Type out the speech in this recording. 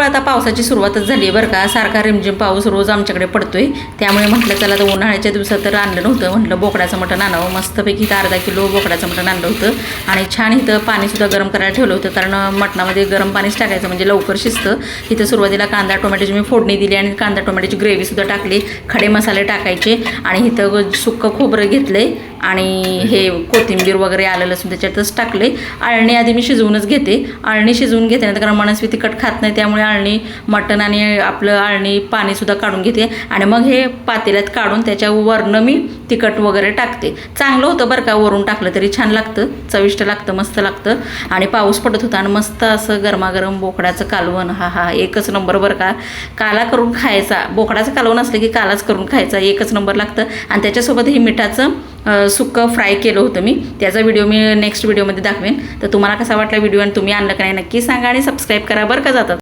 जवळ आता पावसाची सुरुवातच झाली आहे बरं का. सारखा रिमझिम पाऊस रोज आमच्याकडे पडतोय. त्यामुळे म्हटलं चला तर उन्हाळ्याच्या दिवसात तर आणलं नव्हतं. म्हटलं बोकडाचं मटण आणावं. मस्तपैकी इथं अर्धा किलो बोकडाचं मटण आणलं होतं. आणि छान इथं पाणीसुद्धा गरम करायला ठेवलं होतं कारण मटणामध्ये गरम पाणीच टाकायचं म्हणजे लवकर शिजतं. इथं सुरुवातीला कांदा टोमॅटोची मी फोडणी दिली आणि कांदा टोमॅटोची ग्रेव्हीसुद्धा टाकली. खडे मसाले टाकायचे आणि इथं सुक्कं खोबरं घेतलं आहे आणि हे कोथिंबीर वगैरे आलं लसूण त्याच्यातच टाकले अळणी आधी मी शिजवूनच घेते. अळणी शिजवून घेते नाही कारण मनस्वी तिखट खात नाही त्यामुळे अळणी मटण आणि आपलं अळणी पाणीसुद्धा काढून घेते. आणि मग हे पातेल्यात काढून त्याच्या वरनं मी तिखट वगैरे टाकते. चांगलं होतं बरं का वरून टाकलं तरी छान लागतं. चविष्ट लागतं मस्त लागतं. आणि पाऊस पडत होता आणि मस्त असं गरमागरम बोकडाचं कालवण हा हा एकच नंबर बरं का. काला करून खायचा. बोकडाचं कालवण असलं की कालाच करून खायचा. एकच नंबर लागतं. आणि त्याच्यासोबत हे मिठाचं सुक्कं फ्राय केलं होतं मी. त्याचा व्हिडिओ मी नेक्स्ट व्हिडिओमध्ये दाखवेन. तर तुम्हाला कसा वाटला व्हिडिओ आणि तुम्ही आणलं का नाही नक्की सांगा आणि सबस्क्राईब करा. बरं का जातात